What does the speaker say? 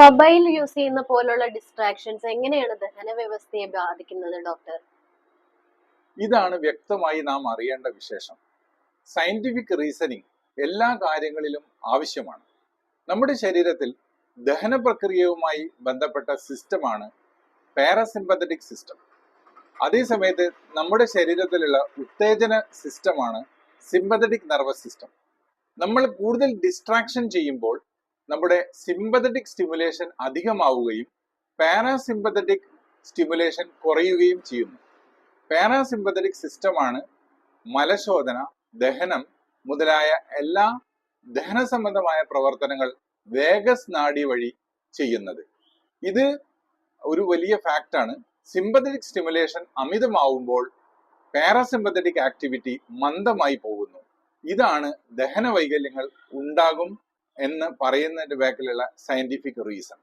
Mobile use ചെയ്യുന്ന പോലുള്ള distractions എങ്ങനെയാണ് ദഹന വ്യവസ്ഥയെ ബാധിക്കുന്നത് ഡോക്ടർ ഇതാണ് വ്യക്തമായി നാം അറിയേണ്ട വിശേഷം. സയന്റിഫിക് റീസണിങ് എല്ലാ കാര്യങ്ങളിലും ആവശ്യമാണ്. നമ്മുടെ ശരീരത്തിൽ ദഹന പ്രക്രിയയുമായി ബന്ധപ്പെട്ട സിസ്റ്റമാണ് പാരാസിമ്പത്തറ്റിക് സിസ്റ്റം അതേസമയത്ത് നമ്മുടെ ശരീരത്തിലുള്ള ഉത്തേജന സിസ്റ്റമാണ് സിമ്പത്തറ്റിക് നെർവസ് സിസ്റ്റം നമ്മൾ കൂടുതൽ ഡിസ്ട്രാക്ഷൻ ചെയ്യുമ്പോൾ നമ്മുടെ സിമ്പതറ്റിക് സ്റ്റിമുലേഷൻ അധികമാവുകയും പാരാസിമ്പതറ്റിക് സ്റ്റിമുലേഷൻ കുറയുകയും ചെയ്യുന്നു. പാരാസിമ്പതറ്റിക് സിസ്റ്റമാണ് മലശോധന ദഹനം മുതലായ എല്ലാ ദഹന സംബന്ധമായ പ്രവർത്തനങ്ങൾ വേഗസ് നാഡി വഴി ചെയ്യുന്നത്. ഇത് ഒരു വലിയ ഫാക്റ്റാണ് സിമ്പതറ്റിക് സ്റ്റിമുലേഷൻ അമിതമാവുമ്പോൾ പാരാസിമ്പതറ്റിക് ആക്ടിവിറ്റി മന്ദമായി പോകുന്നു. ഇതാണ് ദഹന വൈകല്യങ്ങൾ ഉണ്ടാകും എന്ന് പറയുന്നതിന്റെ ബാക്കിലുള്ള സയന്റിഫിക് റീസൺ